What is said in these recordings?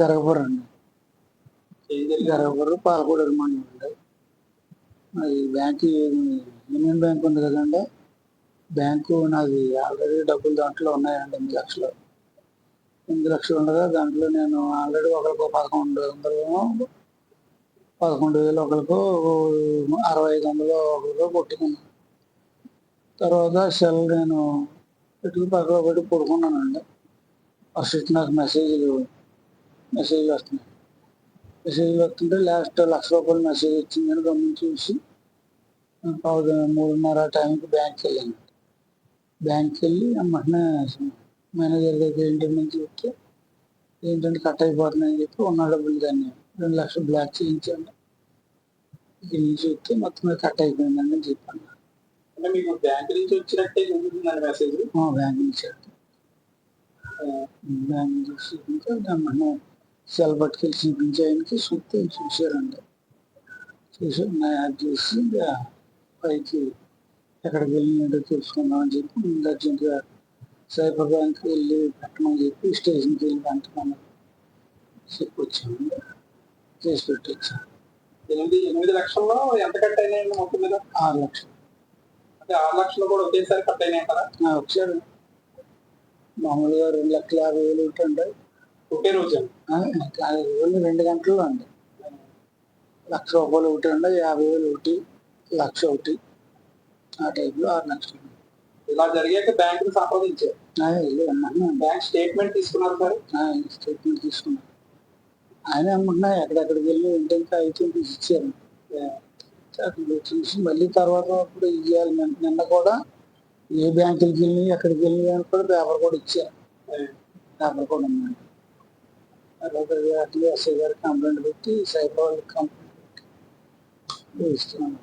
జరగపురం అండి జరగపురం పాలకూడ మండలం అండి. అది బ్యాంక్ యూనియన్ బ్యాంక్ ఉంది కదండి. బ్యాంకు నాది ఆల్రెడీ డబ్బులు దాంట్లో ఉన్నాయండి ఎనిమిది లక్షలు. ఎనిమిది లక్షలు ఉండగా దాంట్లో నేను ఆల్రెడీ ఒకరికి పదకొండు వందలు పదకొండు వేలు ఒకరికి అరవై ఐదు వందలు ఒకరికి కొట్టుకున్నాను. తర్వాత సెల్ నేను పెట్టుకుని పక్కన పెట్టి పడుకున్నానండి. ఫస్ట్ నాకు మెసేజ్లు మెసేజ్లు వస్తున్నాయి మెసేజ్లు వస్తుంటే లాస్ట్ లక్ష రూపాయలు మెసేజ్ వచ్చిందని గమనించి చూసి పావు మూడున్నర టైంకి బ్యాంక్కి వెళ్ళాను బ్యాంక్కి వెళ్ళి వెంటనే మేనేజర్ దగ్గర ఇంటి నుంచి చెప్తే ఏంటంటే కట్ అయిపోతున్నాయని చెప్పి ఉన్న డబ్బులు దాన్ని రెండు లక్షలు బ్లాక్ చేయించండి ఇక్కడ నుంచి చూస్తే మొత్తం మీద కట్ అయిపోయిందని చెప్పాను అంటే మీకు బ్యాంక్ నుంచి వచ్చినట్టే చూపిస్తుందండి మెసేజ్ మా బ్యాంక్ నుంచి నుంచి చూపించి దాన్ని సెల్ పట్టుకెళ్ళి చూపించడానికి చూస్తే చూశారండి చూసి నా యాడ్ చేసి పైకి ఎక్కడికి వెళ్ళినట్టు తెలుసుకుందాం అని చెప్పి ముందు అర్జెంట్గా సైబర్ బ్యాంక్ వెళ్ళి పెట్టమని చెప్పి స్టేషన్కి వెళ్ళి పెట్టమని చెప్పి వచ్చాము చేసి పెట్టి వచ్చాను ఎనిమిది ఎనిమిది లక్షల్లో ఎంత కట్ అయినాయండి మొత్తం మీద? ఆరు లక్షలు. అంటే ఆరు లక్షలు కూడా ఒకేసారి కట్ అయినాయి కదా వచ్చాడు మామూలుగా రెండు లక్షల యాభై వేలు ఉంటుండే ఒకే రోజు? వేలు రెండు గంటల్లో అండి లక్ష రూపాయలు ఒకటి అండి యాభై వేలు ఒకటి లక్ష ఒకటి. ఆ టైప్లో ఆరు లక్షలు ఇలా జరిగాక బ్యాంక్ సంప్రదించారు. బ్యాంక్ స్టేట్మెంట్ తీసుకున్నారు సార్? స్టేట్మెంట్ తీసుకున్నాను ఆయన అమ్మన్నా ఎక్కడెక్కడికి వెళ్ళి ఏంటంటే అయితే తీసి ఇచ్చారు. చూసి మళ్ళీ తర్వాత అప్పుడు ఇవ్వాలి నిన్న కూడా ఏ బ్యాంకులకి వెళ్ళి ఎక్కడికి వెళ్ళి అని కూడా పేపర్ కూడా ఇచ్చారు. పేపర్ కూడా తర్వాత అట్లే ఎస్ఐ గారికి కంప్లైంట్ పెట్టి సైబర్ వాళ్ళకి కంప్లైంట్ పెట్టి ఇస్తున్నాను.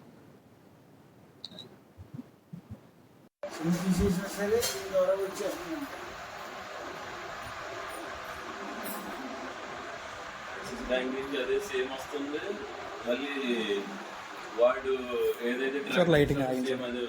సరే ద్వారా వచ్చేస్తున్నాను అదే సేమ్ వస్తుంది. మళ్ళీ వాడు ఏదైతే. సేమ్ అది